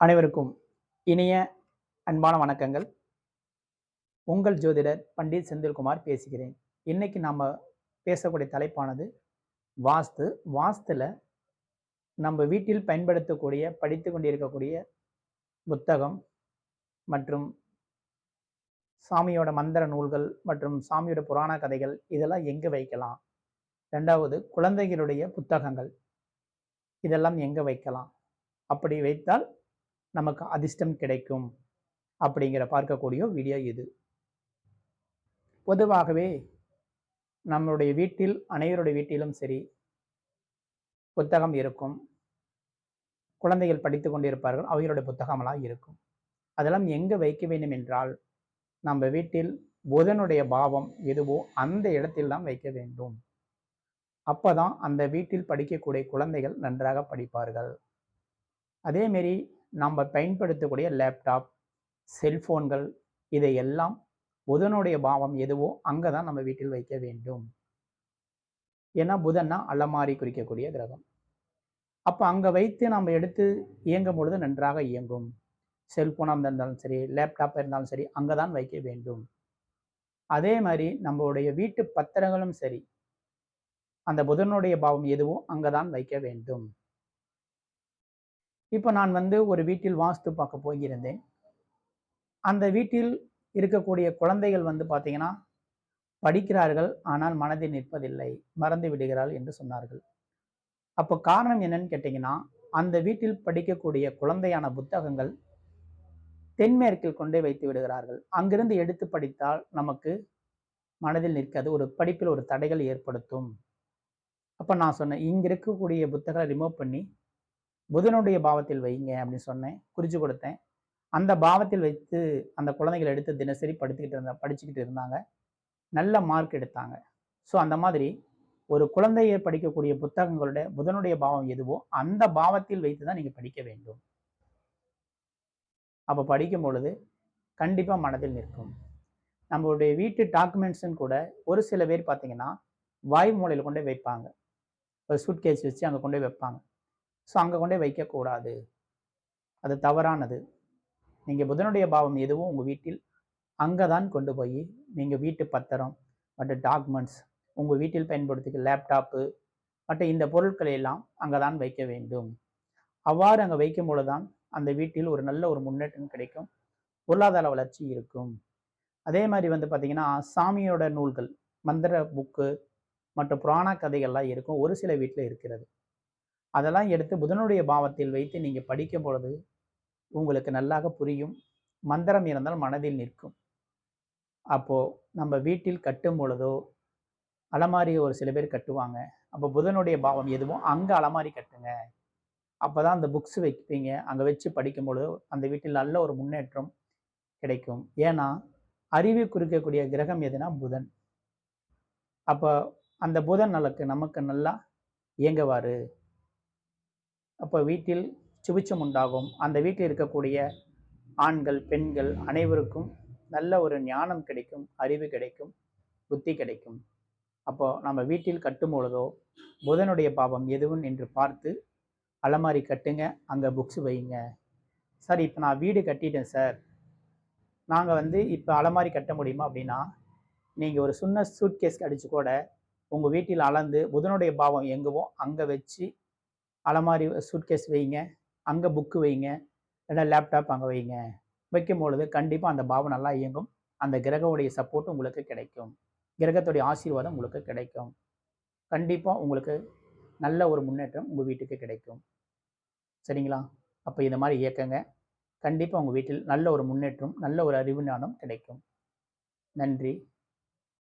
அனைவருக்கும் இனிய அன்பான வணக்கங்கள். உங்கள் ஜோதிடர் பண்டிட் செந்தில்குமார் பேசுகிறேன். இன்னைக்கு நாம் பேசக்கூடிய தலைப்பானது வாஸ்து. வாஸ்துல நம்ம வீட்டில் பயன்படுத்தக்கூடிய படித்து கொண்டிருக்கக்கூடிய புத்தகம் மற்றும் சாமியோட மந்திர நூல்கள் மற்றும் சாமியோட புராண கதைகள் இதெல்லாம் எங்கே வைக்கலாம்? ரெண்டாவது குழந்தைகளுடைய புத்தகங்கள் இதெல்லாம் எங்கே வைக்கலாம்? அப்படி வைத்தால் நமக்கு அதிர்ஷ்டம் கிடைக்கும் அப்படிங்கிற பார்க்கக்கூடிய வீடியோ இது. பொதுவாகவே நம்மளுடைய வீட்டில் அனைவருடைய வீட்டிலும் சரி புத்தகம் இருக்கும். குழந்தைகள் படித்து கொண்டிருப்பார்கள் அவர்களுடைய புத்தகமெல்லாம் இருக்கும். அதெல்லாம் எங்கே வைக்க வேண்டும் என்றால் நம்ம வீட்டில் புதனுடைய பாவம் எதுவோ அந்த இடத்தில் தான் வைக்க வேண்டும். அப்போதான் அந்த வீட்டில் படிக்கக்கூடிய குழந்தைகள் நன்றாக படிப்பார்கள். அதேமாரி நம்ம பயன்படுத்தக்கூடிய லேப்டாப் செல்ஃபோன்கள் இதையெல்லாம் புதனுடைய பாவம் எதுவோ அங்கே தான் நம்ம வீட்டில் வைக்க வேண்டும். ஏன்னா புதன்னா அலமாரி குறிக்கக்கூடிய கிரகம். அப்போ அங்கே வைத்து நம்ம எடுத்து இயங்கும் பொழுது நன்றாக இயங்கும். செல்ஃபோனாக இருந்தாலும் சரி லேப்டாப்பாக இருந்தாலும் சரி அங்கே தான் வைக்க வேண்டும். அதே மாதிரி நம்மளுடைய வீட்டு பத்திரங்களும் சரி அந்த புதனுடைய பாவம் எதுவோ அங்கே தான் வைக்க வேண்டும். இப்போ நான் வந்து ஒரு வீட்டில் வாஸ்து பார்க்க போயிருந்தேன் அந்த வீட்டில் இருக்கக்கூடிய குழந்தைகள் வந்து பார்த்தீங்கன்னா படிக்கிறார்கள் ஆனால் மனதில் நிற்பதில்லை மறந்து விடுகிறாள் என்று சொன்னார்கள். அப்போ காரணம் என்னன்னு கேட்டிங்கன்னா அந்த வீட்டில் படிக்கக்கூடிய குழந்தையான புத்தகங்கள் தென்மேற்கில் கொண்டே வைத்து விடுகிறார்கள். அங்கிருந்து எடுத்து படித்தால் நமக்கு மனதில் நிற்காது ஒரு படிப்பில் ஒரு தடைகள் ஏற்படுத்தும். அப்போ நான் சொன்னேன் இங்கே இருக்கக்கூடிய புத்தகங்களை ரிமூவ் பண்ணி புதனுடைய பாவத்தில் வைங்க அப்படின்னு சொன்னேன் குறித்து கொடுத்தேன். அந்த பாவத்தில் வைத்து அந்த குழந்தைகள் எடுத்து தினசரி படுத்துக்கிட்டு இருந்த படிச்சுக்கிட்டு இருந்தாங்க. நல்ல மார்க் எடுத்தாங்க. ஸோ அந்த மாதிரி ஒரு குழந்தையை படிக்கக்கூடிய புத்தகங்களோட புதனுடைய பாவம் எதுவோ அந்த பாவத்தில் வைத்து தான் நீங்கள் படிக்க வேண்டும். அப்போ படிக்கும் பொழுது கண்டிப்பாக மனதில் நிற்கும். நம்மளுடைய வீட்டு டாக்குமெண்ட்ஸுன்னு கூட ஒரு சில பேர் பார்த்தீங்கன்னா வாய் மூலையில் கொண்டு வைப்பாங்க. ஒரு சூட்கேஸ் வச்சு அங்கே கொண்டு போய் வைப்பாங்க. ஸோ அங்கே கொண்டே வைக்கக்கூடாது. அது தவறானது. நீங்கள் புதனுடைய பாவம் எதுவும் உங்கள் வீட்டில் அங்கே தான் கொண்டு போய் நீங்கள் வீட்டு பத்திரம் மற்ற டாக்குமெண்ட்ஸ் உங்கள் வீட்டில் பயன்படுத்திக்க லேப்டாப்பு மற்ற இந்த பொருட்களை எல்லாம் அங்கே தான் வைக்க வேண்டும். அவ்வாறு அங்கே வைக்கும் பொழுது தான் அந்த வீட்டில் ஒரு நல்ல ஒரு முன்னேற்றம் கிடைக்கும். பொருளாதார வளர்ச்சி இருக்கும். அதே மாதிரி வந்து பார்த்திங்கன்னா சாமியோட நூல்கள் மந்திர புக்கு மற்ற புராண கதைகள்லாம் இருக்கும். ஒரு சில வீட்டில் இருக்கிறது. அதெல்லாம் எடுத்து புதனுடைய பாவத்தில் வைத்து நீங்கள் படிக்கும் பொழுது உங்களுக்கு நல்லாக புரியும். மந்திரம் இருந்தால் மனதில் நிற்கும். அப்போது நம்ம வீட்டில் கட்டும் பொழுதோ அலமாரி ஒரு சில பேர் கட்டுவாங்க. அப்போ புதனுடைய பாவம் எதுவும் அங்கே அலமாரி கட்டுங்க. அப்போ தான் அந்த புக்ஸ் வைப்பீங்க. அங்கே வச்சு படிக்கும் பொழுது அந்த வீட்டில் நல்ல ஒரு முன்னேற்றம் கிடைக்கும். ஏன்னா அறிவு குறிக்கக்கூடிய கிரகம் எதுனா புதன். அப்போ அந்த புதன் நலக்கு நமக்கு நல்லா இயங்குவார். அப்போ வீட்டில் சுபிச்சம் உண்டாகும். அந்த வீட்டில் இருக்கக்கூடிய ஆண்கள் பெண்கள் அனைவருக்கும் நல்ல ஒரு ஞானம் கிடைக்கும் அறிவு கிடைக்கும் புத்தி கிடைக்கும். அப்போ நம்ம வீட்டில் கட்டும் பொழுதோ புதனுடைய பாவம் எதுவும் என்று பார்த்து அலமாரி கட்டுங்க அங்கே புக்ஸ் வைங்க சார் இப்போ நான் வீடு கட்டிட்டேன் சார். நாங்கள் வந்து இப்போ அலமாரி கட்ட முடியுமா? அப்படின்னா நீங்கள் ஒரு சின்ன சூட்கேஸ் அடித்து கூட உங்கள் வீட்டில் அளந்து புதனுடைய பாவம் எங்குவோ அங்கே வச்சு அலமாரி சூட்கேஸ் வைங்க. அங்கே புக்கு வைங்க. இல்லை லேப்டாப் அங்கே வைங்க. வைக்கும் பொழுது கண்டிப்பாக அந்த பாவம் நல்லா இயங்கும். அந்த கிரகவுடைய சப்போர்ட் உங்களுக்கு கிடைக்கும். கிரகத்துடைய ஆசீர்வாதம் உங்களுக்கு கிடைக்கும். கண்டிப்பாக உங்களுக்கு நல்ல ஒரு முன்னேற்றம் உங்கள் வீட்டுக்கு கிடைக்கும். சரிங்களா? அப்போ இந்த மாதிரி இயக்கங்க. கண்டிப்பாக உங்கள் வீட்டில் நல்ல ஒரு முன்னேற்றம் நல்ல ஒரு அறிவு ஞானம் கிடைக்கும். நன்றி.